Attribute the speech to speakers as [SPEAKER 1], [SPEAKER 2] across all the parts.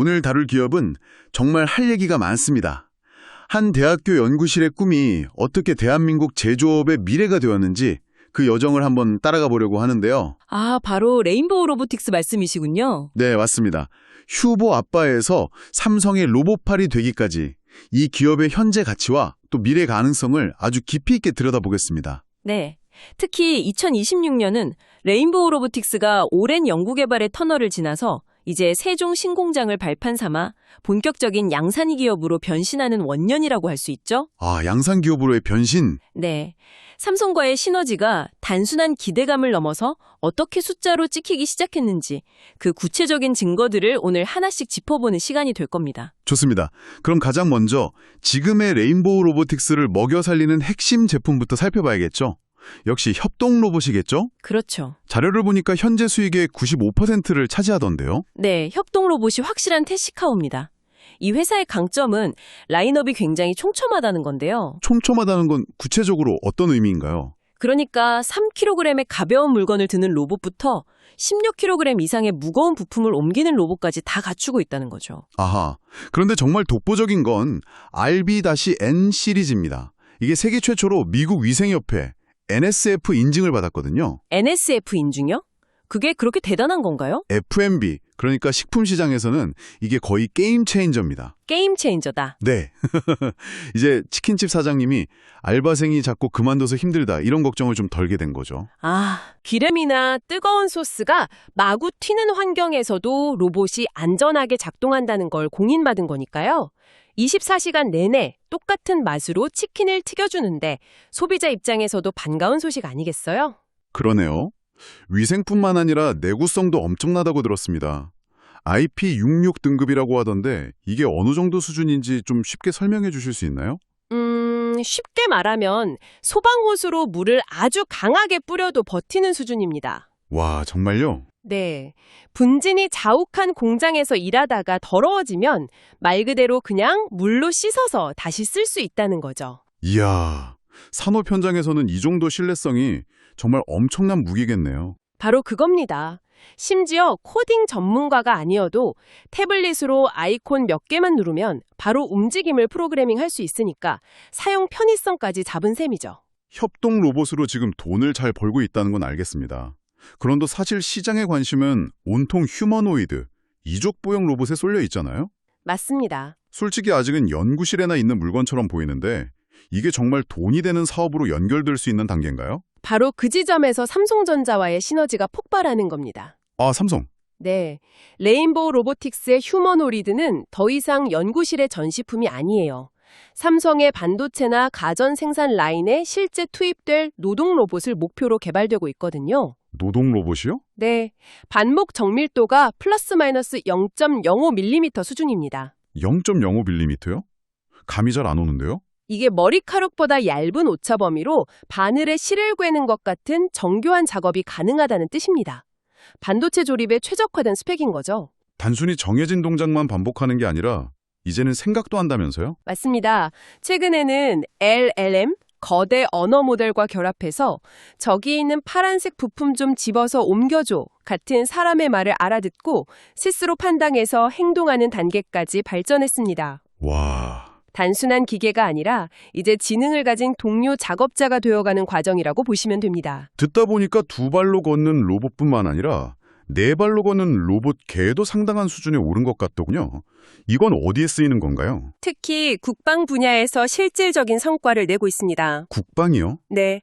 [SPEAKER 1] 오늘 다룰 기업은 정말 할 얘기가 많습니다. 한 대학교 연구실의 꿈이 어떻게 대한민국 제조업의 미래가 되었는지 그 여정을 한번 따라가 보려고 하는데요.
[SPEAKER 2] 아, 바로 레인보우 로보틱스 말씀이시군요.
[SPEAKER 1] 네, 맞습니다. 휴보 아빠에서 삼성의 로봇팔이 되기까지 이 기업의 현재 가치와 또 미래 가능성을 아주 깊이 있게 들여다보겠습니다.
[SPEAKER 2] 네. 특히 2026년은 레인보우 로보틱스가 오랜 연구개발의 터널을 지나서 이제 세종 신공장을 발판 삼아 본격적인 양산이 기업으로 변신하는 원년이라고 할 수 있죠?
[SPEAKER 1] 아, 양산 기업으로의 변신.
[SPEAKER 2] 네. 삼성과의 시너지가 단순한 기대감을 넘어서 어떻게 숫자로 찍히기 시작했는지 그 구체적인 증거들을 오늘 하나씩 짚어보는 시간이 될 겁니다.
[SPEAKER 1] 좋습니다. 그럼 가장 먼저 지금의 레인보우 로보틱스를 먹여 살리는 핵심 제품부터 살펴봐야겠죠? 역시 협동 로봇이겠죠?
[SPEAKER 2] 그렇죠.
[SPEAKER 1] 자료를 보니까 현재 수익의 95%를 차지하던데요.
[SPEAKER 2] 네, 협동 로봇이 확실한 태시카오입니다. 이 회사의 강점은 라인업이 굉장히 촘촘하다는 건데요.
[SPEAKER 1] 촘촘하다는 건 구체적으로 어떤 의미인가요?
[SPEAKER 2] 그러니까 3kg의 가벼운 물건을 드는 로봇부터 16kg 이상의 무거운 부품을 옮기는 로봇까지 다 갖추고 있다는 거죠.
[SPEAKER 1] 아하. 그런데 정말 독보적인 건 RB-N 시리즈입니다. 이게 세계 최초로 미국 위생협회 NSF 인증을 받았거든요.
[SPEAKER 2] NSF 인증요? 그게 그렇게 대단한 건가요?
[SPEAKER 1] FMB, 그러니까 식품 시장에서는 이게 거의 게임 체인저입니다.
[SPEAKER 2] 게임 체인저다.
[SPEAKER 1] 네. 이제 치킨집 사장님이 알바생이 자꾸 그만둬서 힘들다 이런 걱정을 좀 덜게 된 거죠.
[SPEAKER 2] 아, 기름이나 뜨거운 소스가 마구 튀는 환경에서도 로봇이 안전하게 작동한다는 걸 공인받은 거니까요. 24시간 내내 똑같은 맛으로 치킨을 튀겨주는데 소비자 입장에서도 반가운 소식 아니겠어요?
[SPEAKER 1] 그러네요. 위생뿐만 아니라 내구성도 엄청나다고 들었습니다. IP66 등급이라고 하던데 이게 어느 정도 수준인지 좀 쉽게 설명해 주실 수 있나요?
[SPEAKER 2] 음, 쉽게 말하면 소방호수로 물을 아주 강하게 뿌려도 버티는 수준입니다.
[SPEAKER 1] 와, 정말요?
[SPEAKER 2] 네. 분진이 자욱한 공장에서 일하다가 더러워지면 말 그대로 그냥 물로 씻어서 다시 쓸 수 있다는 거죠.
[SPEAKER 1] 이야, 산업 현장에서는 이 정도 신뢰성이 정말 엄청난 무기겠네요.
[SPEAKER 2] 바로 그겁니다. 심지어 코딩 전문가가 아니어도 태블릿으로 아이콘 몇 개만 누르면 바로 움직임을 프로그래밍 할 수 있으니까 사용 편의성까지 잡은 셈이죠.
[SPEAKER 1] 협동 로봇으로 지금 돈을 잘 벌고 있다는 건 알겠습니다. 그런데 사실 시장의 관심은 온통 휴머노이드, 이족보형 로봇에 쏠려 있잖아요?
[SPEAKER 2] 맞습니다.
[SPEAKER 1] 솔직히 아직은 연구실에나 있는 물건처럼 보이는데 이게 정말 돈이 되는 사업으로 연결될 수 있는 단계인가요?
[SPEAKER 2] 바로 그 지점에서 삼성전자와의 시너지가 폭발하는 겁니다.
[SPEAKER 1] 아, 삼성.
[SPEAKER 2] 네. 레인보우 로보틱스의 휴머노리드는 더 이상 연구실의 전시품이 아니에요. 삼성의 반도체나 가전 생산 라인에 실제 투입될 노동 로봇을 목표로 개발되고 있거든요.
[SPEAKER 1] 노동 로봇이요?
[SPEAKER 2] 네. 반목 정밀도가 플러스 마이너스 0.05mm 수준입니다.
[SPEAKER 1] 0.05mm요? 감이 잘 안 오는데요?
[SPEAKER 2] 이게 머리카락보다 얇은 오차 범위로 바늘에 실을 꿰는 것 같은 정교한 작업이 가능하다는 뜻입니다. 반도체 조립에 최적화된 스펙인 거죠.
[SPEAKER 1] 단순히 정해진 동작만 반복하는 게 아니라 이제는 생각도 한다면서요?
[SPEAKER 2] 맞습니다. 최근에는 LLM, 거대 언어 모델과 결합해서 저기 있는 파란색 부품 좀 집어서 옮겨줘 같은 사람의 말을 알아듣고 스스로 판단해서 행동하는 단계까지 발전했습니다.
[SPEAKER 1] 와,
[SPEAKER 2] 단순한 기계가 아니라 이제 지능을 가진 동료 작업자가 되어가는 과정이라고 보시면 됩니다.
[SPEAKER 1] 듣다 보니까 두 발로 걷는 로봇뿐만 아니라 네 발로 걷는 로봇 개도 상당한 수준에 오른 것 같더군요. 이건 어디에 쓰이는 건가요?
[SPEAKER 2] 특히 국방 분야에서 실질적인 성과를 내고 있습니다.
[SPEAKER 1] 국방이요?
[SPEAKER 2] 네.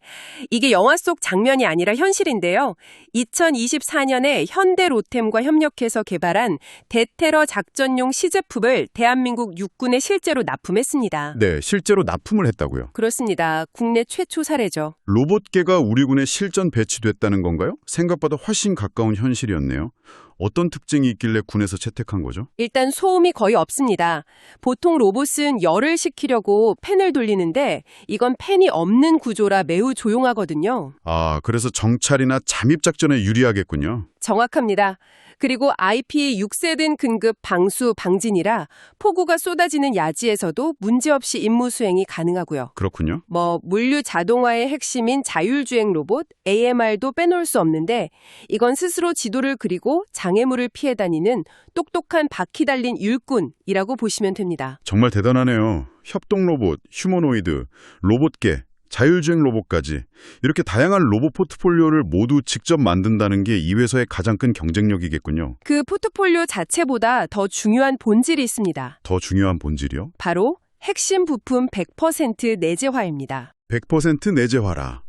[SPEAKER 2] 이게 영화 속 장면이 아니라 현실인데요. 2024년에 현대 로템과 협력해서 개발한 대테러 작전용 시제품을 대한민국 육군에 실제로 납품했습니다.
[SPEAKER 1] 네, 실제로 납품을 했다고요.
[SPEAKER 2] 그렇습니다. 국내 최초 사례죠.
[SPEAKER 1] 로봇개가 우리 군에 실전 배치됐다는 건가요? 생각보다 훨씬 가까운 현실이었 네요. 어떤 특징이 있길래 군에서 채택한 거죠?
[SPEAKER 2] 일단 소음이 거의 없습니다. 보통 로봇은 열을 식히려고 팬을 돌리는데 이건 팬이 없는 구조라 매우 조용하거든요.
[SPEAKER 1] 아, 그래서 정찰이나 잠입 작전에 유리하겠군요.
[SPEAKER 2] 정확합니다. 그리고 IP6세된 근급 방수 방진이라 폭우가 쏟아지는 야지에서도 문제없이 임무 수행이 가능하고요.
[SPEAKER 1] 그렇군요.
[SPEAKER 2] 뭐 물류 자동화의 핵심인 자율주행 로봇 AMR도 빼놓을 수 없는데 이건 스스로 지도를 그리고 장애물을 피해 다니는 똑똑한 바퀴 달린 일꾼이라고 보시면 됩니다.
[SPEAKER 1] 정말 대단하네요. 협동 로봇, 휴머노이드, 로봇계, 자율주행 로봇까지 이렇게 다양한 로봇 포트폴리오를 모두 직접 만든다는 게 이 회사의 가장 큰 경쟁력이겠군요.
[SPEAKER 2] 그 포트폴리오 자체보다 더 중요한 본질이 있습니다.
[SPEAKER 1] 더 중요한 본질이요?
[SPEAKER 2] 바로 핵심 부품 100% 내재화입니다.
[SPEAKER 1] 100% 내재화라.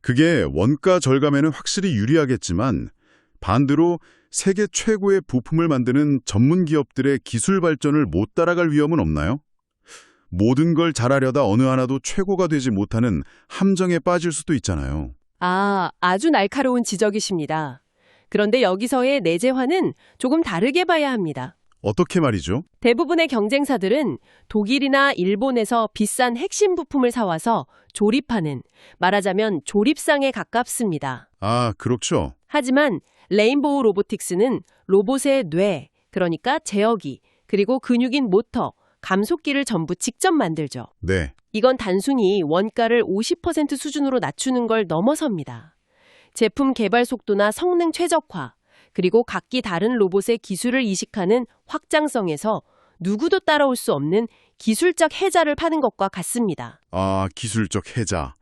[SPEAKER 1] 그게 원가 절감에는 확실히 유리하겠지만 반대로 세계 최고의 부품을 만드는 전문 기업들의 기술 발전을 못 따라갈 위험은 없나요? 모든 걸 잘하려다 어느 하나도 최고가 되지 못하는 함정에 빠질 수도 있잖아요.
[SPEAKER 2] 아, 아주 날카로운 지적이십니다. 그런데 여기서의 내재화는 조금 다르게 봐야 합니다.
[SPEAKER 1] 어떻게 말이죠?
[SPEAKER 2] 대부분의 경쟁사들은 독일이나 일본에서 비싼 핵심 부품을 사와서 조립하는, 말하자면 조립상에 가깝습니다.
[SPEAKER 1] 아, 그렇죠.
[SPEAKER 2] 하지만 레인보우 로보틱스는 로봇의 뇌, 그러니까 제어기, 그리고 근육인 모터, 감속기를 전부 직접 만들죠.
[SPEAKER 1] 네.
[SPEAKER 2] 이건 단순히 원가를 50% 수준으로 낮추는 걸 넘어섭니다. 제품 개발 속도나 성능 최적화, 그리고 각기 다른 로봇의 기술을 이식하는 확장성에서 누구도 따라올 수 없는 기술적 해자를 파는 것과 같습니다.
[SPEAKER 1] 아, 기술적 해자.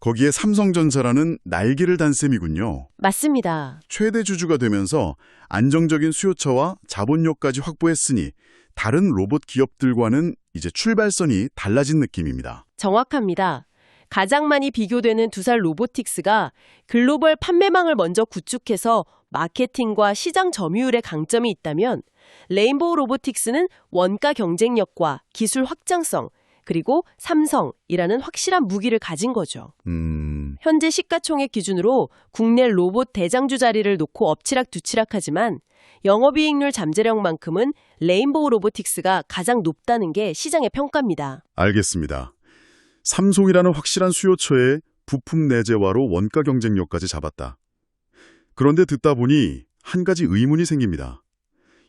[SPEAKER 1] 거기에 삼성전자라는 날개를 단 셈이군요.
[SPEAKER 2] 맞습니다.
[SPEAKER 1] 최대 주주가 되면서 안정적인 수요처와 자본력까지 확보했으니 다른 로봇 기업들과는 이제 출발선이 달라진 느낌입니다.
[SPEAKER 2] 정확합니다. 가장 많이 비교되는 두살 로보틱스가 글로벌 판매망을 먼저 구축해서 마케팅과 시장 점유율에 강점이 있다면 레인보우 로보틱스는 원가 경쟁력과 기술 확장성 그리고 삼성이라는 확실한 무기를 가진 거죠.
[SPEAKER 1] 음,
[SPEAKER 2] 현재 시가총액 기준으로 국내 로봇 대장주 자리를 놓고 엎치락뒤치락하지만 영업이익률 잠재력만큼은 레인보우 로보틱스가 가장 높다는 게 시장의 평가입니다.
[SPEAKER 1] 알겠습니다. 삼성이라는 확실한 수요처에 부품 내재화로 원가 경쟁력까지 잡았다. 그런데 듣다 보니 한 가지 의문이 생깁니다.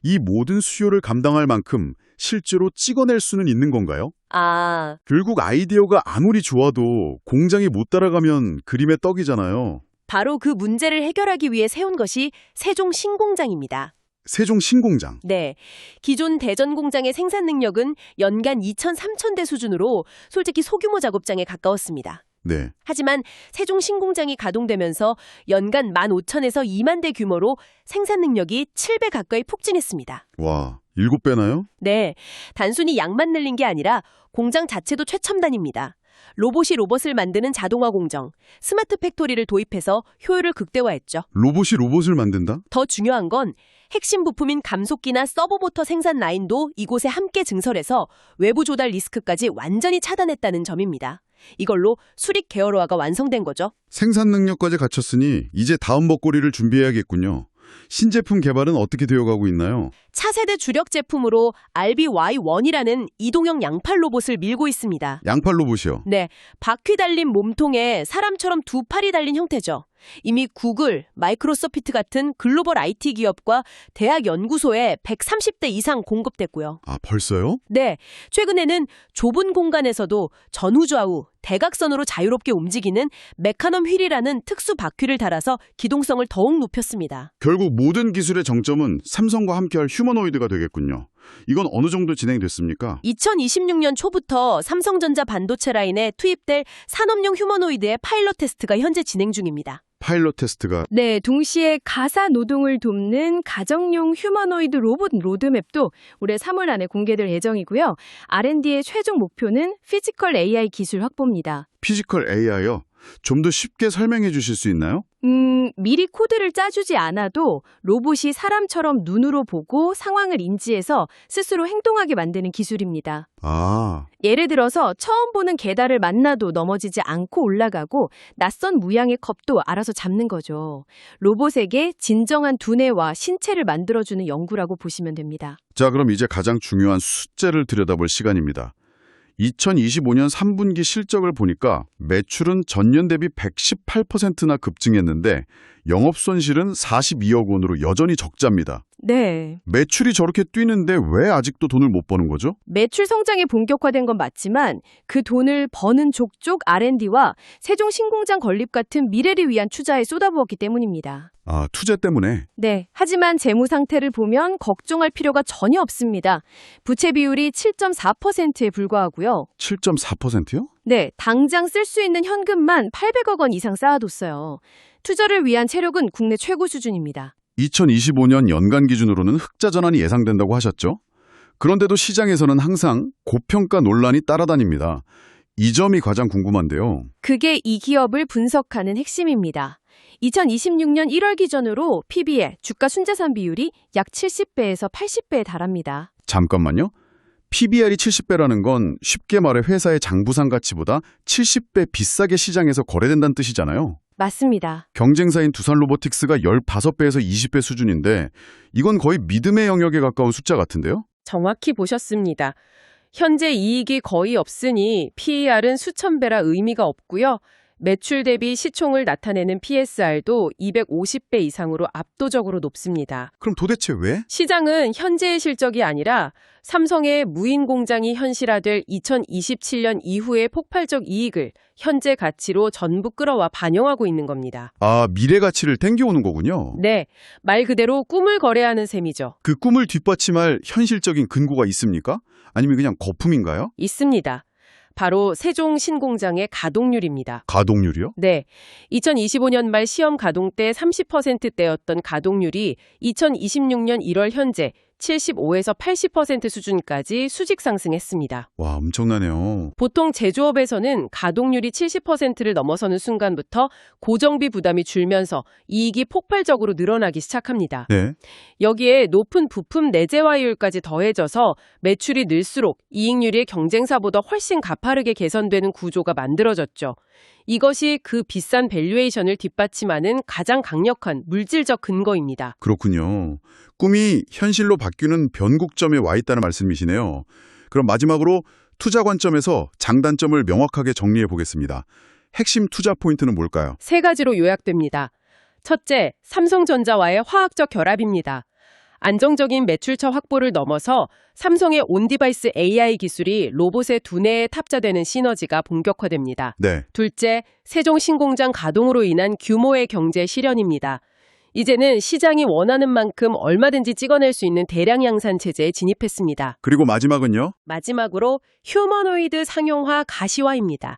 [SPEAKER 1] 이 모든 수요를 감당할 만큼 실제로 찍어낼 수는 있는 건가요?
[SPEAKER 2] 아,
[SPEAKER 1] 결국 아이디어가 아무리 좋아도 공장이 못 따라가면 그림의 떡이잖아요.
[SPEAKER 2] 바로 그 문제를 해결하기 위해 세운 것이 세종 신공장입니다.
[SPEAKER 1] 세종 신공장.
[SPEAKER 2] 네. 기존 대전 공장의 생산 능력은 연간 2천, 3천 대 수준으로 솔직히 소규모 작업장에 가까웠습니다.
[SPEAKER 1] 네.
[SPEAKER 2] 하지만 세종 신공장이 가동되면서 연간 15,000에서 2만 대 규모로 생산 능력이 7배 가까이 폭증했습니다.
[SPEAKER 1] 와, 일곱 배나요?
[SPEAKER 2] 네. 단순히 양만 늘린 게 아니라 공장 자체도 최첨단입니다. 로봇이 로봇을 만드는 자동화 공정, 스마트 팩토리를 도입해서 효율을 극대화했죠.
[SPEAKER 1] 로봇이 로봇을 만든다?
[SPEAKER 2] 더 중요한 건 핵심 부품인 감속기나 서버모터 생산 라인도 이곳에 함께 증설해서 외부 조달 리스크까지 완전히 차단했다는 점입니다. 이걸로 수립 계열화가 완성된 거죠.
[SPEAKER 1] 생산 능력까지 갖췄으니 이제 다음 먹거리를 준비해야겠군요. 신제품 개발은 어떻게 되어가고 있나요?
[SPEAKER 2] 차세대 주력 제품으로 RBY1이라는 이동형 양팔 로봇을 밀고 있습니다.
[SPEAKER 1] 양팔 로봇이요.
[SPEAKER 2] 네, 바퀴 달린 몸통에 사람처럼 두 팔이 달린 형태죠. 이미 구글, 마이크로소프트 같은 글로벌 IT 기업과 대학 연구소에 130대 이상 공급됐고요.
[SPEAKER 1] 아, 벌써요?
[SPEAKER 2] 네, 최근에는 좁은 공간에서도 전후좌우, 대각선으로 자유롭게 움직이는 메카넘 휠이라는 특수 바퀴를 달아서 기동성을 더욱 높였습니다.
[SPEAKER 1] 결국 모든 기술의 정점은 삼성과 함께할 휴머노이드가 되겠군요. 이건 어느 정도 진행됐습니까?
[SPEAKER 2] 2026년 초부터 삼성전자 반도체 라인에 투입될 산업용 휴머노이드의 파일럿 테스트가 현재 진행 중입니다.
[SPEAKER 1] 파일럿 테스트가
[SPEAKER 3] 네, 동시에 가사 노동을 돕는 가정용 휴머노이드 로봇 로드맵도 올해 3월 안에 공개될 예정이고요. R&D의 최종 목표는 피지컬 AI 기술 확보입니다.
[SPEAKER 1] 피지컬 AI요. 좀 더 쉽게 설명해 주실 수 있나요?
[SPEAKER 3] 음, 미리 코드를 짜주지 않아도 로봇이 사람처럼 눈으로 보고 상황을 인지해서 스스로 행동하게 만드는 기술입니다.
[SPEAKER 1] 아,
[SPEAKER 3] 예를 들어서 처음 보는 계단을 만나도 넘어지지 않고 올라가고 낯선 무양의 컵도 알아서 잡는 거죠. 로봇에게 진정한 두뇌와 신체를 만들어주는 연구라고 보시면 됩니다.
[SPEAKER 1] 자 그럼 이제 가장 중요한 숫자를 들여다볼 시간입니다. 2025년 3분기 실적을 보니까 매출은 전년 대비 118%나 급증했는데 영업 손실은 42억 원으로 여전히 적자입니다.
[SPEAKER 3] 네.
[SPEAKER 1] 매출이 저렇게 뛰는데 왜 아직도 돈을 못 버는 거죠?
[SPEAKER 3] 매출 성장이 본격화된 건 맞지만 그 돈을 버는 족족 R&D와 세종 신공장 건립 같은 미래를 위한 투자에 쏟아부었기 때문입니다.
[SPEAKER 1] 아, 투자 때문에
[SPEAKER 3] 네. 하지만 재무 상태를 보면 걱정할 필요가 전혀 없습니다. 부채 비율이 7.4%에 불과하고요.
[SPEAKER 1] 7.4%요?
[SPEAKER 3] 네, 당장 쓸 수 있는 현금만 800억 원 이상 쌓아뒀어요. 투자를 위한 체력은 국내 최고 수준입니다.
[SPEAKER 1] 2025년 연간 기준으로는 흑자 전환이 예상된다고 하셨죠? 그런데도 시장에서는 항상 고평가 논란이 따라다닙니다. 이 점이 가장 궁금한데요.
[SPEAKER 3] 그게 이 기업을 분석하는 핵심입니다. 2026년 1월 기준으로 PBR, 주가 순자산 비율이 약 70배에서 80배에 달합니다.
[SPEAKER 1] 잠깐만요. PBR이 70배라는 건 쉽게 말해 회사의 장부상 가치보다 70배 비싸게 시장에서 거래된다는 뜻이잖아요.
[SPEAKER 3] 맞습니다.
[SPEAKER 1] 경쟁사인 두산 로보틱스가 15배에서 20배 수준인데 이건 거의 믿음의 영역에 가까운 숫자 같은데요?
[SPEAKER 2] 정확히 보셨습니다. 현재 이익이 거의 없으니 PER은 수천 배라 의미가 없고요. 매출 대비 시총을 나타내는 PSR도 250배 이상으로 압도적으로 높습니다.
[SPEAKER 1] 그럼 도대체 왜?
[SPEAKER 2] 시장은 현재의 실적이 아니라 삼성의 무인 공장이 현실화될 2027년 이후의 폭발적 이익을 현재 가치로 전부 끌어와 반영하고 있는 겁니다.
[SPEAKER 1] 아, 미래 가치를 땡겨오는 거군요.
[SPEAKER 2] 네, 말 그대로 꿈을 거래하는 셈이죠.
[SPEAKER 1] 그 꿈을 뒷받침할 현실적인 근거가 있습니까? 아니면 그냥 거품인가요?
[SPEAKER 2] 있습니다. 바로 세종 신공장의 가동률입니다.
[SPEAKER 1] 가동률이요?
[SPEAKER 2] 네. 2025년 말 시험 가동 때 30%대였던 가동률이 2026년 1월 현재 75에서 80% 수준까지 수직 상승했습니다.
[SPEAKER 1] 와, 엄청나네요.
[SPEAKER 2] 보통 제조업에서는 가동률이 70%를 넘어서는 순간부터 고정비 부담이 줄면서 이익이 폭발적으로 늘어나기 시작합니다.
[SPEAKER 1] 네.
[SPEAKER 2] 여기에 높은 부품 내재화율까지 더해져서 매출이 늘수록 이익률이 경쟁사보다 훨씬 가파르게 개선되는 구조가 만들어졌죠. 이것이 그 비싼 밸류에이션을 뒷받침하는 가장 강력한 물질적 근거입니다.
[SPEAKER 1] 그렇군요. 꿈이 현실로 바뀌는 변곡점에 와 있다는 말씀이시네요. 그럼 마지막으로 투자 관점에서 장단점을 명확하게 정리해 보겠습니다. 핵심 투자 포인트는 뭘까요?
[SPEAKER 2] 세 가지로 요약됩니다. 첫째, 삼성전자와의 화학적 결합입니다. 안정적인 매출처 확보를 넘어서 삼성의 온디바이스 AI 기술이 로봇의 두뇌에 탑재되는 시너지가 본격화됩니다.
[SPEAKER 1] 네.
[SPEAKER 2] 둘째, 세종 신공장 가동으로 인한 규모의 경제 실현입니다. 이제는 시장이 원하는 만큼 얼마든지 찍어낼 수 있는 대량 양산 체제에 진입했습니다.
[SPEAKER 1] 그리고 마지막은요?
[SPEAKER 2] 마지막으로 휴머노이드 상용화 가시화입니다.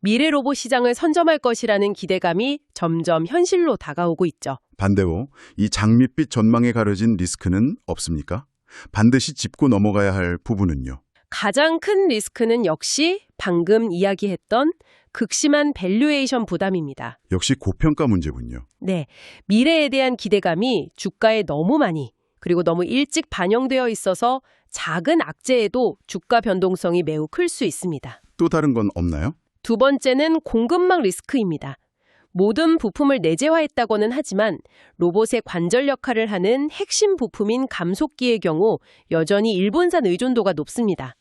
[SPEAKER 2] 미래 로봇 시장을 선점할 것이라는 기대감이 점점 현실로 다가오고 있죠.
[SPEAKER 1] 반대로 이 장밋빛 전망에 가려진 리스크는 없습니까? 반드시 짚고 넘어가야 할 부분은요.
[SPEAKER 2] 가장 큰 리스크는 역시 방금 이야기했던 극심한 밸류에이션 부담입니다.
[SPEAKER 1] 역시 고평가 문제군요.
[SPEAKER 2] 네, 미래에 대한 기대감이 주가에 너무 많이 그리고 너무 일찍 반영되어 있어서 작은 악재에도 주가 변동성이 매우 클 수 있습니다.
[SPEAKER 1] 또 다른 건 없나요?
[SPEAKER 2] 두 번째는 공급망 리스크입니다. 모든 부품을 내재화했다고는 하지만 로봇의 관절 역할을 하는 핵심 부품인 감속기의 경우 여전히 일본산 의존도가 높습니다.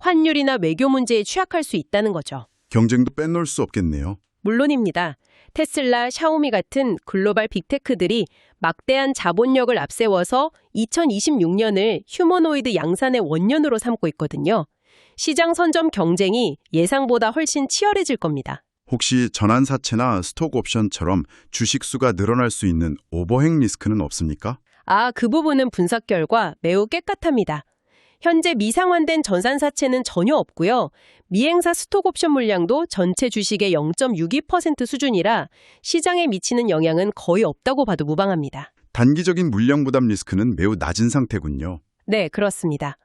[SPEAKER 2] 환율이나 외교 문제에 취약할 수 있다는 거죠.
[SPEAKER 1] 경쟁도 빼놓을 수 없겠네요.
[SPEAKER 2] 물론입니다. 테슬라, 샤오미 같은 글로벌 빅테크들이 막대한 자본력을 앞세워서 2026년을 휴머노이드 양산의 원년으로 삼고 있거든요. 시장 선점 경쟁이 예상보다 훨씬 치열해질 겁니다.
[SPEAKER 1] 혹시 전환사채나 스톡 옵션처럼 주식 수가 늘어날 수 있는 오버행 리스크는 없습니까?
[SPEAKER 2] 아, 그 부분은 분석 결과 매우 깨끗합니다. 현재 미상환된 전산사채는 전혀 없고요. 미행사 스톡옵션 물량도 전체 주식의 0.62% 수준이라 시장에 미치는 영향은 거의 없다고 봐도 무방합니다.
[SPEAKER 1] 단기적인 물량 부담 리스크는 매우 낮은 상태군요.
[SPEAKER 2] 네, 그렇습니다.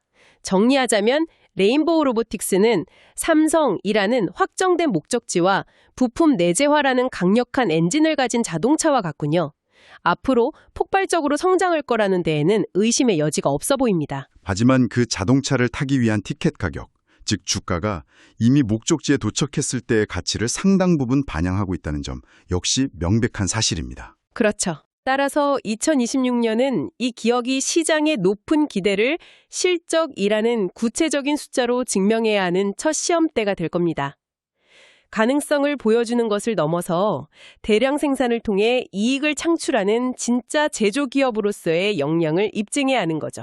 [SPEAKER 2] 정리하자면 레인보우 로보틱스는 삼성이라는 확정된 목적지와 부품 내재화라는 강력한 엔진을 가진 자동차와 같군요. 앞으로 폭발적으로 성장할 거라는 데에는 의심의 여지가 없어 보입니다.
[SPEAKER 1] 하지만 그 자동차를 타기 위한 티켓 가격, 즉 주가가 이미 목적지에 도착했을 때의 가치를 상당 부분 반영하고 있다는 점 역시 명백한 사실입니다.
[SPEAKER 2] 그렇죠. 따라서 2026년은 이 기억이 시장의 높은 기대를 실적이라는 구체적인 숫자로 증명해야 하는 첫 시험대가 될 겁니다. 가능성을 보여주는 것을 넘어서 대량 생산을 통해 이익을 창출하는 진짜 제조기업으로서의 역량을 입증해야 하는 거죠.